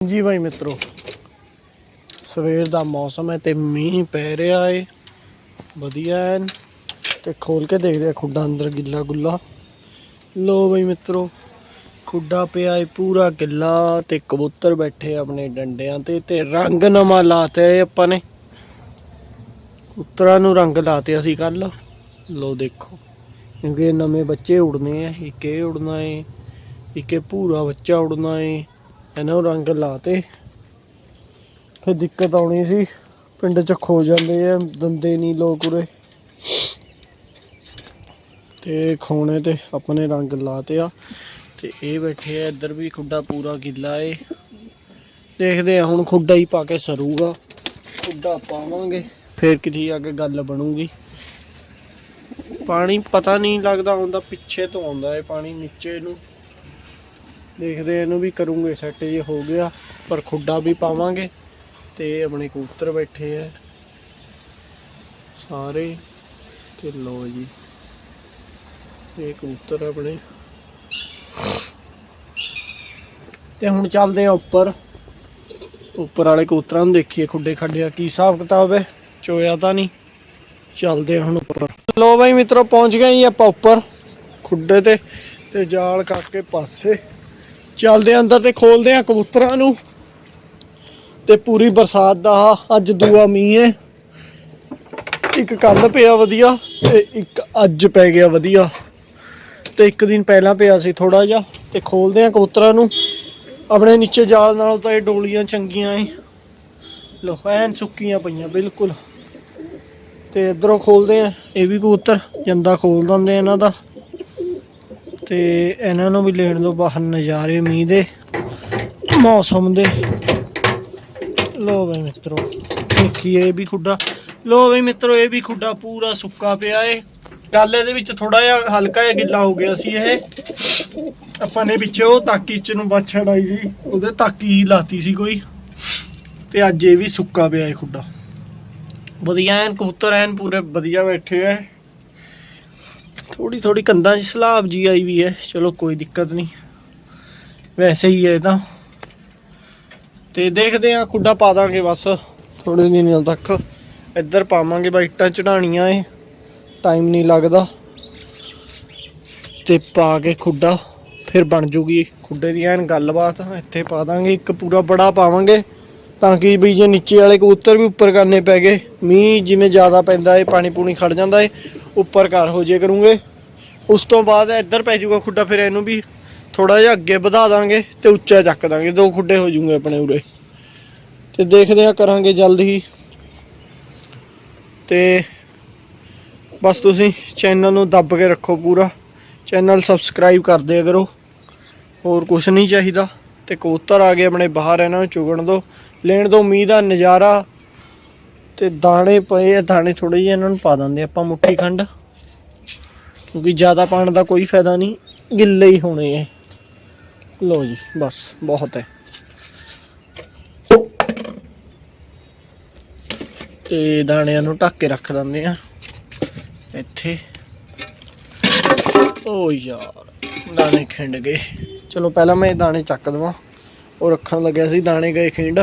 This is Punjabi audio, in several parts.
ਜੀ ਭਾਈ ਮਿੱਤਰੋ, ਸਵੇਰ ਦਾ ਮੌਸਮ ਹੈ ਤੇ ਮੀਂਹ ਪੈ ਰਿਹਾ ਏ। ਵਧੀਆ ਐਨ ਤੇ ਖੋਲ ਕੇ ਦੇਖਦੇ ਆ ਖੁੱਡਾ ਅੰਦਰ ਗਿੱਲਾ ਗੁੱਲਾ। ਲੋ ਭਾਈ ਮਿੱਤਰੋ, ਖੁੱਡਾ ਪਿਆ ਏ ਪੂਰਾ ਗਿੱਲਾ ਤੇ ਕਬੂਤਰ ਬੈਠੇ ਆਪਣੇ ਡੰਡਿਆਂ ਤੇ ਤੇ ਰੰਗ ਨਵਾਂ ਲਾਤੇ ਏ ਆਪਾਂ ਨੇ। ਕਬੂਤਰਾਂ ਨੂੰ ਰੰਗ ਲਾਤੇ ਅਸੀਂ ਕੱਲ ਲੋ ਦੇਖੋ, ਕਿਉਂਕਿ ਨਵੇਂ ਬੱਚੇ ਉੜਨੇ ਆ, ਇੱਕ ਇਹ ਉੜਨਾ ਏ, ਇੱਕ ਇਹ ਭੂਰਾ ਬੱਚਾ ਉੜਨਾ ਏ। ਇਹਨਾਂ ਨੂੰ ਰੰਗ ਲਾਤੇ। ਫਿਰ ਦਿੱਕਤ ਆਉਣੀ ਸੀ। ਪਿੰਡ ਚ ਖੋ ਜਾਂਦੇ ਆ, ਦੰਦੇ ਨਹੀਂ ਲੋਕ ਉਰੇ। ਤੇ ਖੋਣੇ ਤੇ ਆਪਣੇ ਰੰਗ ਲਾਤੇ ਆ। ਤੇ ਇਹ ਬੈਠੇ ਆ, ਇੱਧਰ ਵੀ ਖੁੱਡਾ ਪੂਰਾ ਗਿੱਲਾ ਏ। ਦੇਖਦੇ ਆ, ਹੁਣ ਖੁੱਡਾ ਹੀ ਪਾ ਕੇ ਸਰੂਗਾ। ਖੁੱਡਾ ਪਾਵਾਂਗੇ, ਫੇਰ ਕਿਤੇ ਆ ਕੇ ਗੱਲ ਬਣੂਗੀ। ਪਾਣੀ ਪਤਾ ਨਹੀਂ ਲੱਗਦਾ ਹੁੰਦਾ, ਪਿੱਛੇ ਤੋਂ ਆਉਂਦਾ ਏ ਪਾਣੀ, ਨੀਚੇ ਨੂੰ। ਦੇਖਦੇ ਇਹਨੂੰ ਵੀ ਕਰੂੰਗੇ ਸੈੱਟ ਜੇ ਹੋ ਗਿਆ, ਪਰ ਖੁੱਡਾ ਵੀ ਪਾਵਾਂਗੇ ਤੇ ਆਪਣੇ ਕਬੂਤਰ ਬੈਠੇ ਆ। ਸਾਰੇ, ਤੇ ਲੋ ਜੀ, ਇਹ ਕਬੂਤਰ ਆਪਣੇ। ਤੇ ਹੁਣ ਚੱਲਦੇ ਆ ਉੱਪਰ। ਉੱਪਰ ਵਾਲੇ ਕਬੂਤਰਾਂ ਨੂੰ ਦੇਖੀਏ, ਖੁੱਡੇ ਖੱਡਿਆ ਕੀ ਹਿਸਾਬ ਕਿਤਾਬ ਹੈ, ਚੋਇਆ ਤਾਂ ਨਹੀਂ। ਚੱਲਦੇ ਹੁਣ ਉੱਪਰ। ਲੋ ਬਾਈ ਮਿੱਤਰੋ, ਪਹੁੰਚ ਗਏ ਜੀ ਆਪਾਂ ਉੱਪਰ ਖੁੱਡੇ ਤੇ ਤੇ ਜਾਲ ਕਰਕੇ ਪਾਸੇ। ਚੱਲਦੇ ਆ ਅੰਦਰ ਤੇ ਖੋਲਦੇ ਆ ਕਬੂਤਰਾਂ ਨੂੰ। ਤੇ ਪੂਰੀ ਬਰਸਾਤ ਦਾ ਆਹ ਅੱਜ ਦੂਆ ਮੀਂਹ ਹੈ ਇੱਕ ਕੱਲ ਪਿਆ ਵਧੀਆ ਤੇ ਇੱਕ ਅੱਜ ਪੈ ਗਿਆ ਵਧੀਆ। ਤੇ ਇੱਕ ਦਿਨ ਪਹਿਲਾਂ ਪਿਆ ਸੀ ਥੋੜਾ ਜਿਹਾ ਤੇ ਖੋਲਦੇ ਆ ਕਬੂਤਰਾਂ ਨੂੰ। ਆਪਣੇ ਨੀਚੇ ਜਾਲ ਨਾਲ ਤਾਂ ਇਹ ਡੋਲੀਆਂ ਚੰਗੀਆਂ ਏ। ਲੋ ਐਨ ਸੁੱਕੀਆਂ ਪਈਆਂ ਬਿਲਕੁਲ। ਤੇ ਇਧਰੋਂ ਖੋਲਦੇ ਆ, ਇਹ ਵੀ ਕਬੂਤਰ, ਜੰਦਾ ਖੋਲ ਦਿੰਦੇ ਆ ਇਹਨਾਂ ਦਾ। ਤੇ ਇਹਨਾਂ ਨੂੰ ਵੀ ਲੈਣ ਦੋ ਬਾਹਰ ਨਜ਼ਾਰੇ ਮੀਂਹ ਦੇ ਮੌਸਮ ਦੇ। ਲੋ ਬਈ ਮਿੱਤਰੋ, ਦੇਖੀਏ ਇਹ ਵੀ ਖੁੱਡਾ। ਲੋ ਬਈ ਮਿੱਤਰੋ, ਇਹ ਵੀ ਖੁੱਡਾ ਪੂਰਾ ਸੁੱਕਾ ਪਿਆ ਏ। ਗੱਲ ਇਹਦੇ ਵਿੱਚ ਥੋੜਾ ਜਿਹਾ ਹਲਕਾ ਜਿਹਾ ਗਿੱਲਾ ਹੋ ਗਿਆ ਸੀ ਇਹ। ਆਪਾਂ ਨੇ ਵਿੱਚ ਉਹ ਤਾਕੀ ਚ ਨੂੰ ਬਾਛੜ ਆਈ ਸੀ, ਉਹਦੇ ਤਾਕੀ ਹੀ ਲਾਤੀ ਸੀ ਕੋਈ। ਤੇ ਅੱਜ ਇਹ ਵੀ ਸੁੱਕਾ ਪਿਆ ਏ ਖੁੱਡਾ। ਵਧੀਆ ਐਨ ਕਬੂਤਰ ਐਨ ਪੂਰੇ ਵਧੀਆ ਬੈਠੇ ਐ ਥੋੜੀ ਥੋੜੀ ਕੰਧਾਂ 'ਚ ਸਲਾਬ ਜੀ ਆਈ ਵੀ ਹੈ। ਚਲੋ, ਕੋਈ ਦਿੱਕਤ ਨਹੀਂ। ਵੈਸੇ ਹੀ ਹੈ ਤਾਂ। ਤੇ ਦੇਖਦੇ ਆ ਖੁੱਡਾ ਪਾ ਦਾਂਗੇ ਬਸ। ਥੋੜੇ ਦਿਨਾਂ ਤੱਕ ਇੱਧਰ ਪਾਵਾਂਗੇ ਬਾ ਇੱਟਾਂ ਚੜਾਣੀਆਂ ਏ ਟਾਈਮ ਨਹੀਂ ਲੱਗਦਾ। ਤੇ ਪਾ ਕੇ ਖੁੱਡਾ, ਫਿਰ ਬਣ ਜੂਗੀ ਖੁੱਡੇ ਦੀ ਐਨ ਗੱਲਬਾਤ, ਇੱਥੇ ਪਾ ਦਾਂਗੇ। ਇੱਕ ਪੂਰਾ ਬੜਾ ਪਾਵਾਂਗੇ, ਤਾਂ ਕਿ ਵੀ ਜੇ ਨੀਚੇ ਵਾਲੇ ਕਬੂਤਰ ਵੀ ਉੱਪਰ ਕਰਨੇ ਪੈ ਗਏ। ਮੀਂਹ ਜਿਵੇਂ ਜ਼ਿਆਦਾ ਪੈਂਦਾ ਏ ਪਾਣੀ ਪੂਣੀ ਖੜ ਜਾਂਦਾ ਏ। ਉੱਪਰ ਘਰ ਹੋ ਜੇ ਕਰੂੰਗੇ। ਉਸ ਤੋਂ ਬਾਅਦ ਇੱਧਰ ਪੈ ਜਾਊਗਾ ਖੁੱਡਾ, ਫਿਰ ਇਹਨੂੰ ਵੀ ਥੋੜਾ ਜਿਹਾ ਅੱਗੇ ਵਧਾ ਦਾਂਗੇ ਤੇ ਉੱਚਾ ਚੱਕ ਦਾਂਗੇ। ਦੋ ਖੁੱਡੇ ਹੋ ਜੂਗੇ ਆਪਣੇ ਉਰੇ। ਤੇ ਦੇਖਦੇ ਆ ਕਰਾਂਗੇ ਜਲਦ ਹੀ। ਤੇ ਬਸ ਤੁਸੀਂ ਚੈਨਲ ਨੂੰ ਦੱਬ ਕੇ ਰੱਖੋ ਪੂਰਾ। ਚੈਨਲ ਸਬਸਕ੍ਰਾਈਬ ਕਰ ਦਿਆ ਕਰੋ। ਹੋਰ ਕੁਝ ਨਹੀਂ ਚਾਹੀਦਾ। ਤੇ ਕਬੂਤਰ ਆ ਗਏ ਆਪਣੇ ਬਾਹਰ, ਇਹਨਾਂ ਨੂੰ ਚੁਗਣ ਦੋ। ਲੈਣ ਦੋ ਉਮੀਦ ਆ ਨਜ਼ਾਰਾ ਤੇ ਦਾਣੇ ਪਏ ਆ, ਦਾਣੇ ਥੋੜੇ ਜਿਹੇ ਇਹਨਾਂ ਨੂੰ ਪਾ ਦਿੰਦੇ ਆਪਾਂ ਮੁੱਠੀ ਖੰਡ, ਕਿਉਂਕਿ ਜ਼ਿਆਦਾ ਪਾਣ ਦਾ ਕੋਈ ਫਾਇਦਾ ਨਹੀਂ, ਗਿੱਲੇ ਹੀ ਹੋਣੇ ਐ ਲੋ ਜੀ, ਬਸ, ਬਹੁਤ ਹੈ। ਤੇ ਦਾਣਿਆਂ ਨੂੰ ਢੱਕ ਕੇ ਰੱਖ ਦਿੰਦੇ ਆ। ਇੱਥੇ। ਓ ਯਾਰ, ਦਾਣੇ ਖਿੰਡ ਗਏ। ਚਲੋ, ਪਹਿਲਾਂ ਮੈਂ ਇਹ ਦਾਣੇ ਚੱਕ ਦਵਾਂ। ਉਹ ਰੱਖਣ ਲੱਗਿਆ ਸੀ, ਦਾਣੇ ਗਏ ਖਿੰਡ।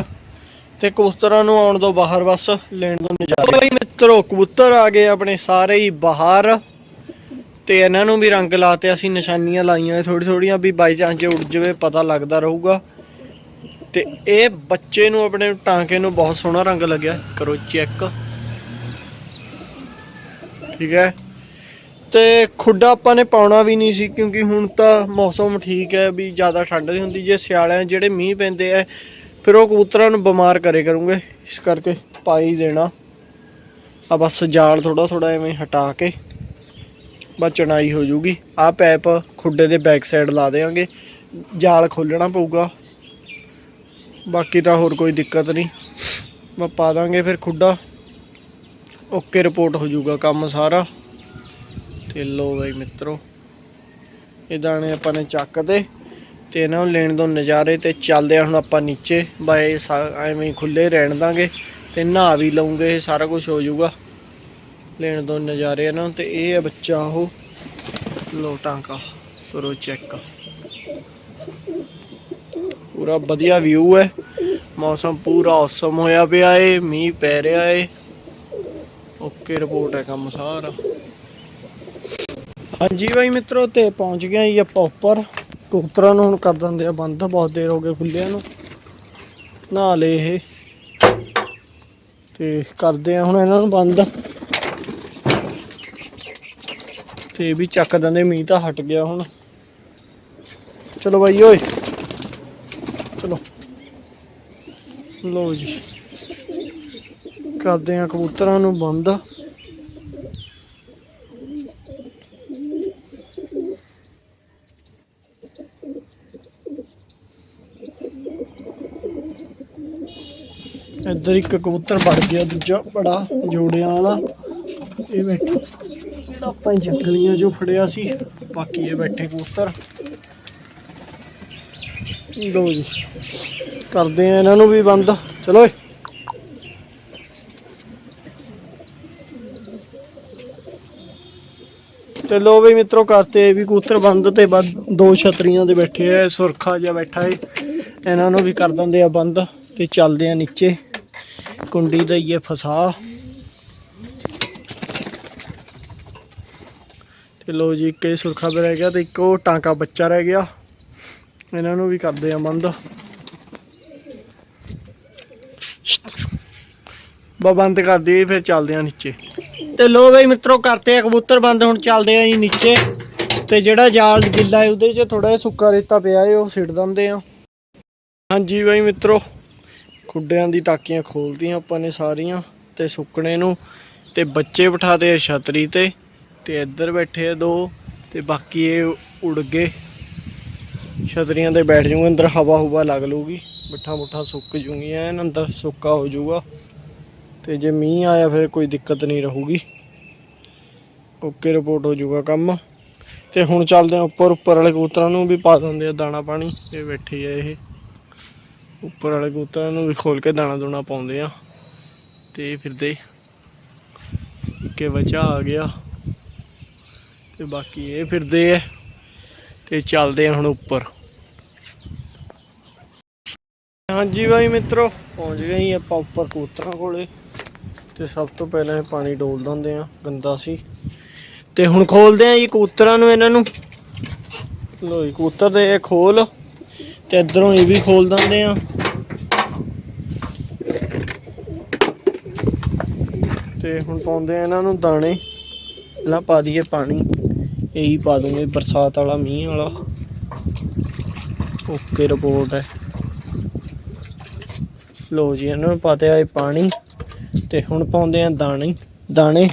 ਤੇ ਕਬੂਤਰਾਂ ਨੂੰ ਆਉਣ ਤੋਂ ਬਾਹਰ ਬਸ, ਲੈਣ ਤੋਂ ਨਜ਼ਾਰੇ। ਬਈ ਮਿੱਤਰੋ, ਕਬੂਤਰ ਆ ਗਏ ਆਪਣੇ ਸਾਰੇ ਹੀ ਬਾਹਰ ਤੇ ਇਹਨਾਂ ਨੂੰ ਵੀ ਰੰਗ ਲਾਤੇ, ਅਸੀਂ ਨਿਸ਼ਾਨੀਆਂ ਲਾਈਆਂ ਥੋੜੀ ਥੋੜੀਆਂ ਵੀ ਬਾਈ ਚਾਂਸ ਜੇ ਉੱਡ ਜਵੇ, ਪਤਾ ਲੱਗਦਾ ਰਹੂਗਾ। ਤੇ ਇਹ ਬੱਚੇ ਨੂੰ, ਆਪਣੇ ਟਾਂਕੇ ਨੂੰ ਬਹੁਤ ਸੋਹਣਾ ਰੰਗ ਲੱਗਿਆ। ਕਰੋ ਚੈੱਕ। ਠੀਕ ਹੈ। ਤੇ ਖੁੱਡਾ ਆਪਾਂ ਨੇ ਪਾਉਣਾ ਵੀ ਨਹੀਂ ਸੀ, ਕਿਉਂਕਿ ਹੁਣ ਤਾਂ ਮੌਸਮ ਠੀਕ ਹੈ, ਵੀ ਜ਼ਿਆਦਾ ਠੰਡ ਨਹੀਂ ਹੁੰਦੀ। ਜੇ ਸਿਆਲਿਆਂ ਜਿਹੜੇ ਮੀਂਹ ਪੈਂਦੇ ਆ ਫਿਰ ਉਹ ਕਬੂਤਰਾਂ ਨੂੰ ਬਿਮਾਰ ਕਰੇ ਕਰੂੰਗੇ, ਇਸ ਕਰਕੇ ਪਾਈ ਦੇਣਾ। ਆ ਬਸ ਜਾਲ ਥੋੜਾ ਥੋੜਾ ਐਵੇਂ ਹਟਾ ਕੇ, ਬਸ ਚਣਾਈ ਹੋ ਜੂਗੀ। ਆ ਪੈਪ ਖੁੱਡੇ ਦੇ ਬੈਕ ਸਾਈਡ ਲਾ ਦੇਵਾਂਗੇ ਜਾਲ ਖੋਲਣਾ ਪਊਗਾ। ਬਾਕੀ ਤਾਂ ਹੋਰ ਕੋਈ ਦਿੱਕਤ ਨਹੀਂ। ਮੈਂ ਪਾ ਦਾਂਗੇ ਫਿਰ ਖੁੱਡਾ। ਓਕੇ, ਰਿਪੋਰਟ ਹੋ ਜਾਊਗਾ ਕੰਮ ਸਾਰਾ। ਤੇ ਲੋ ਬਈ ਮਿੱਤਰੋ, ਇਹ ਦਾਣੇ ਆਪਾਂ ਨੇ ਚੱਕ ਤੇ ਇਹਨਾਂ ਨੂੰ ਲੈਣ ਤੋਂ ਨਜ਼ਾਰੇ ਤੇ ਚੱਲਦੇ ਆ, ਹੁਣ ਆਪਾਂ ਨੀਚੇ ਬਾਏ ਐਵੇਂ ਖੁੱਲੇ ਰਹਿਣ ਦਾਂਗੇ ਤੇ ਨਹਾ ਵੀ ਲਵਾਂਗੇ ਸਾਰਾ ਕੁਝ ਹੋ ਜਾਊਗਾ। ਲੈਣ ਤੋਂ ਨਜ਼ਾਰੇ ਇਹਨਾਂ ਨੂੰ, ਤੇ ਇਹ ਹੈ ਬੱਚਾ ਉਹ। ਲੋ ਟਾਂਕਾ, ਕਰੋ ਚੈੱਕ। ਪੂਰਾ ਵਧੀਆ ਵਿਊ ਹੈ। ਮੌਸਮ ਪੂਰਾ ਔਸਮ ਹੋਇਆ ਪਿਆ ਏ, ਮੀਂਹ ਪੈ ਰਿਹਾ ਏ। ਓਕੇ ਰਿਪੋਰਟ ਹੈ ਕੰਮ ਸਾਰਾ। ਹਾਂਜੀ ਬਾਈ ਮਿੱਤਰੋ, ਤੇ ਪਹੁੰਚ ਗਏ ਜੀ ਆਪਾਂ ਉੱਪਰ। ਕਬੂਤਰਾਂ ਨੂੰ ਹੁਣ ਕਰ ਦਿੰਦੇ ਆ ਬੰਦ, ਬਹੁਤ ਦੇਰ ਹੋ ਗਏ ਖੁੱਲਿਆਂ ਨੂੰ। ਨਹਾ ਲਏ ਇਹ। ਤੇ ਕਰਦੇ ਆ ਹੁਣ ਇਹਨਾਂ ਨੂੰ ਬੰਦ। ਤੇ ਵੀ ਚੱਕ ਦਿੰਦੇ, ਮੀਂਹ ਤਾਂ ਹਟ ਗਿਆ ਹੁਣ। ਚਲੋ ਬਾਈ, ਓਏ। ਚਲੋ। ਲੋ ਜੀ। ਕਰਦੇ ਆ ਕਬੂਤਰਾਂ ਨੂੰ ਬੰਦ। ਇੱਧਰ ਇੱਕ ਕਬੂਤਰ ਵੜ ਗਿਆ, ਦੂਜਾ ਬੜਾ ਜੋੜਿਆਂ ਵਾਲਾ। ਇਹ ਬੈਠਾ। ਜਿਹੜਾ ਆਪਾਂ ਜੰਗਲੀਆਂ ਜੋ ਫੜਿਆ ਸੀ। ਬਾਕੀ ਇਹ ਬੈਠੇ ਕਬੂਤਰ। ਲੋ ਜੀ। ਕਰਦੇ ਆ ਇਹਨਾਂ ਨੂੰ ਵੀ ਬੰਦ। ਚਲੋ ਓਏ ਤੇ ਲੋ ਵੀ ਮਿੱਤਰੋ, ਕਰਤੇ ਵੀ ਕਬੂਤਰ ਬੰਦ ਤੇ ਬਾਅਦ ਦੋ ਛਤਰੀਆਂ ਦੇ ਬੈਠੇ ਐ ਸੁਰਖਾ ਜਿਹਾ ਬੈਠਾ ਏ। ਇਹਨਾਂ ਨੂੰ ਵੀ ਕਰ ਦਿੰਦੇ ਆ ਬੰਦ ਤੇ ਚੱਲਦੇ ਆ ਨੀਚੇ। ਕੁੰਡੀ ਦਈਏ ਫਸਾ। ਤੇ ਲੋ ਜੀ, ਇੱਕ ਇਹ ਸੁਰਖਾ ਵੀ ਰਹਿ ਗਿਆ ਤੇ ਇੱਕ ਉਹ ਟਾਂਕਾ ਬੱਚਾ ਰਹਿ ਗਿਆ। ਇਹਨਾਂ ਨੂੰ ਵੀ ਕਰਦੇ ਆ ਬੰਦ ਬਾ ਬੰਦ ਕਰ ਦਈਏ, ਫਿਰ ਚੱਲਦੇ ਆ ਨੀਚੇ। ਤੇ ਲੋ ਬਈ ਮਿੱਤਰੋ, ਕਰਤੇ ਆ ਕਬੂਤਰ ਬੰਦ, ਹੁਣ ਚੱਲਦੇ ਆ ਜੀ ਨੀਚੇ। ਤੇ ਜਿਹੜਾ ਜਾਲ ਗਿੱਲਾ ਹੈ, ਉਹਦੇ 'ਚ ਥੋੜਾ ਜਿਹਾ ਸੁੱਕਾ ਰੇਤਾ ਪਿਆ ਹੈ, ਉਹ ਸਿੱਟ ਦਿੰਦੇ ਆ। ਹਾਂਜੀ ਬਈ ਮਿੱਤਰੋ। ਖੁੱਡਿਆਂ ਦੀ ਟਾਕੀਆਂ ਖੋਲਤੀਆਂ ਆਪਾਂ ਨੇ ਸਾਰੀਆਂ ਤੇ ਸੁੱਕਣੇ ਨੂੰ ਤੇ ਬੱਚੇ ਬਿਠਾਤੇ ਆ ਛਤਰੀ ਤੇ ਤੇ ਇੱਧਰ ਬੈਠੇ ਆ ਦੋ ਤੇ ਬਾਕੀ ਇਹ ਉੜ ਗਏ। ਛਤਰੀਆਂ ਤੇ ਬੈਠ ਜੂਗੇ ਅੰਦਰ ਹਵਾ ਹੁਵਾ ਲੱਗ ਲੂਗੀ ਮਿੱਠਾ ਮੁੱਠਾ ਸੁੱਕ ਜੂਗੀਆਂ ਐਨ, ਅੰਦਰ ਸੁੱਕਾ ਹੋ ਜਾਊਗਾ। ਤੇ ਜੇ ਮੀਂਹ ਆਇਆ ਫਿਰ ਕੋਈ ਦਿੱਕਤ ਨਹੀਂ ਰਹੂਗੀ। ਓਕੇ, ਰਿਪੋਰਟ ਹੋ ਜਾਊਗਾ ਕੰਮ। ਤੇ ਹੁਣ ਚੱਲਦੇ ਆ ਉੱਪਰ ਉੱਪਰ ਵਾਲੇ ਕਬੂਤਰਾਂ ਨੂੰ ਵੀ ਪਾ ਦਿੰਦੇ ਆ ਦਾਣਾ ਪਾਣੀ। ਇਹ ਬੈਠੇ ਆ ਇਹ। ਉੱਪਰ ਵਾਲੇ ਕਬੂਤਰਾਂ ਨੂੰ ਵੀ ਖੋਲ ਕੇ ਦਾਣਾ ਦੂਣਾ ਪਾਉਂਦੇ ਆ। ਤੇ ਫਿਰਦੇ। ਇੱਕੇ ਬਚਾ ਆ ਗਿਆ। ਤੇ ਬਾਕੀ ਇਹ ਫਿਰਦੇ ਆ। ਤੇ ਚੱਲਦੇ ਆ ਹੁਣ ਉੱਪਰ। ਹਾਂਜੀ ਬਾਈ ਮਿੱਤਰੋ, ਪਹੁੰਚ ਗਏ ਆਪਾਂ ਉੱਪਰ ਕਬੂਤਰਾਂ ਕੋਲੇ। ਤੇ ਸਭ ਤੋਂ ਪਹਿਲਾਂ ਇਹ ਪਾਣੀ ਡੋਲ ਦਿੰਦੇ ਆ, ਗੰਦਾ ਸੀ। ਤੇ ਹੁਣ ਖੋਲਦੇ ਆ ਜੀ ਕਬੂਤਰਾਂ ਨੂੰ ਇਹਨਾਂ ਨੂੰ। ਲੋ ਜੀ, ਕਬੂਤਰ ਦੇ ਖੋਲ ਤੇ ਇਧਰੋਂ ਇਹ ਵੀ ਖੋਲ ਦਿੰਦੇ ਆ। ਤੇ ਹੁਣ ਪਾਉਂਦੇ ਆ ਇਹਨਾਂ ਨੂੰ ਦਾਣੇ। ਪਹਿਲਾਂ ਪਾ ਦਈਏ ਪਾਣੀ। ਇਹੀ ਪਾ ਦੂੰਗੇ ਬਰਸਾਤ ਵਾਲਾ, ਮੀਂਹ ਵਾਲਾ। ਓਕੇ, ਰਿਪੋਰਟ ਹੈ। ਲੋ ਜੀ, ਇਹਨਾਂ ਨੂੰ ਪਾਤੇ ਆ ਇਹ ਪਾਣੀ। ਤੇ ਹੁਣ ਪਾਉਂਦੇ ਆ ਦਾਣੇ। ਦਾਣੇ।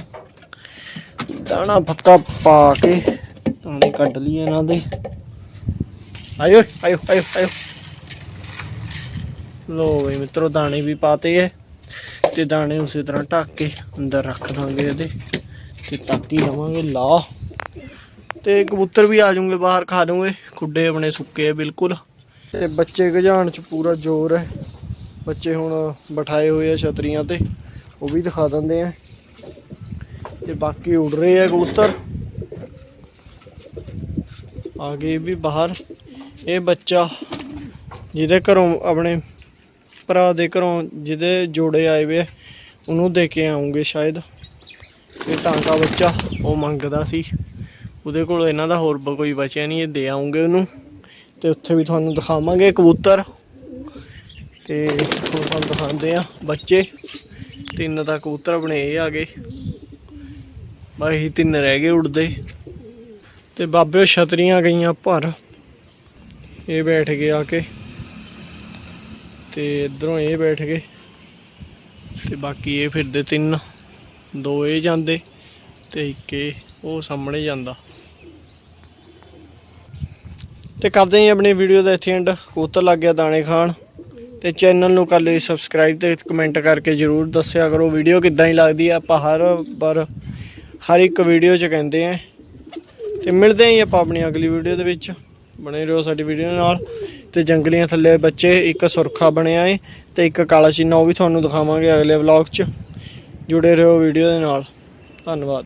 ਦਾਣਾ ਪੱਕਾ ਪਾ ਕੇ ਦਾਣੇ ਕੱਢ ਲਈਏ ਇਹਨਾਂ ਦੇ। ਆਇਓ ਆਇਓ ਆਇਓ ਆਇਓ। ਲੋ ਵੀ ਮਿੱਤਰੋ, ਦਾਣੇ ਵੀ ਪਾਤੇ ਐ। ਤੇ ਦਾਣੇ ਉਸੇ ਤਰ੍ਹਾਂ ਢੱਕ ਕੇ ਅੰਦਰ ਰੱਖ ਦਾਂਗੇ ਇਹਦੇ। ਤੇ ਤਾਕੀ ਲਵਾਂਗੇ ਲਾ ਤੇ ਕਬੂਤਰ ਵੀ ਆ ਜਾਣਗੇ ਬਾਹਰ ਖਾ ਦੂੰਗੇ ਖੁੱਡੇ ਆਪਣੇ ਸੁੱਕੇ ਆ ਬਿਲਕੁਲ। ਤੇ ਬੱਚੇ ਗਜਾਣ ਚ ਪੂਰਾ ਜ਼ੋਰ ਹੈ ਬੱਚੇ ਹੁਣ ਬਿਠਾਏ ਹੋਏ ਆ ਛਤਰੀਆਂ ਤੇ। ਉਹ ਵੀ ਦਿਖਾ ਦਿੰਦੇ ਆ ਤੇ ਬਾਕੀ ਉੜ ਰਹੇ ਆ ਕਬੂਤਰ। ਆ ਗਏ ਵੀ ਬਾਹਰ। ਇਹ ਬੱਚਾ ਜਿਹਦੇ ਘਰੋਂ ਆਪਣੇ ਭਰਾ ਦੇ ਘਰੋਂ ਜਿਹਦੇ ਜੋੜੇ ਆਏ ਵੇ ਉਹਨੂੰ ਦੇ ਕੇ ਆਉਂਗੇ ਸ਼ਾਇਦ। ਇਹ ਟਾਂਕਾ ਬੱਚਾ ਉਹ ਮੰਗਦਾ ਸੀ। ਉਹਦੇ ਕੋਲ ਇਹਨਾਂ ਦਾ ਹੋਰ ਬ- ਕੋਈ ਬਚਿਆ ਨਹੀਂ, ਇਹ ਦੇ ਆਉਂਗੇ ਉਹਨੂੰ। ਤੇ ਉੱਥੇ ਵੀ ਤੁਹਾਨੂੰ ਦਿਖਾਵਾਂਗੇ ਕਬੂਤਰ। ਤੇ ਹੁਣ ਤੁਹਾਨੂੰ ਦਿਖਾਉਂਦੇ ਆ ਬੱਚੇ। ਤਿੰਨ ਤਾਂ ਕਬੂਤਰ ਬਣੇ ਇਹ ਆ ਗਏ। ਬਾਈ ਤਿੰਨ ਰਹਿ ਗਏ ਉੜਦੇ ਤੇ ਬਾਬਿਓ ਛਤਰੀਆਂ ਗਈਆਂ ਭਰ। ਇਹ ਬੈਠ ਗਏ ਆ ਕੇ। ਤੇ ਇਧਰੋਂ ਇਹ ਬੈਠ ਗਏ। ਤੇ ਬਾਕੀ ਇਹ ਫਿਰਦੇ ਤਿੰਨ। ਦੋ ਇਹ ਜਾਂਦੇ ਤੇ ਇੱਕ ਇਹ, ਉਹ ਸਾਹਮਣੇ ਜਾਂਦਾ। ਤੇ ਕਰਦੇ ਹਾਂ ਜੀ ਆਪਣੀ ਵੀਡੀਓ ਦਾ ਇੱਥੇ ਐਂਡ ਕਬੂਤਰ ਲੱਗ ਗਿਆ ਦਾਣੇ ਖਾਣ। ਤੇ ਚੈਨਲ ਨੂੰ ਕਰ ਲਈ ਸਬਸਕ੍ਰਾਈਬ ਤੇ ਕਮੈਂਟ ਕਰਕੇ ਜਰੂਰ ਦੱਸਿਆ ਕਰੋ। ਵੀਡੀਓ ਕਿੱਦਾਂ ਹੀ ਲੱਗਦੀ ਆ, ਆਪਾਂ ਹਰ ਵਾਰ, ਹਰ ਇੱਕ ਵੀਡੀਓ 'ਚ ਕਹਿੰਦੇ ਆ। ਤੇ ਮਿਲਦੇ ਆਂ ਜੀ ਆਪਾਂ ਆਪਣੀ ਅਗਲੀ ਵੀਡੀਓ ਦੇ ਵਿੱਚ। ਬਣੇ ਰਹੋ ਸਾਡੀ ਵੀਡੀਓ ਨਾਲ। ਤੇ ਜੰਗਲੀਆਂ ਥੱਲੇ ਬੱਚੇ, ਇੱਕ ਸੁਰਖਾ ਬਣਿਆ ਏ ਤੇ ਇੱਕ ਕਾਲਾ ਚੀਨਾ ਉਹ ਵੀ ਤੁਹਾਨੂੰ ਦਿਖਾਵਾਂਗੇ ਅਗਲੇ ਵਲੌਗ 'ਚ। ਜੁੜੇ ਰਹੋ ਵੀਡੀਓ ਦੇ ਨਾਲ। ਧੰਨਵਾਦ।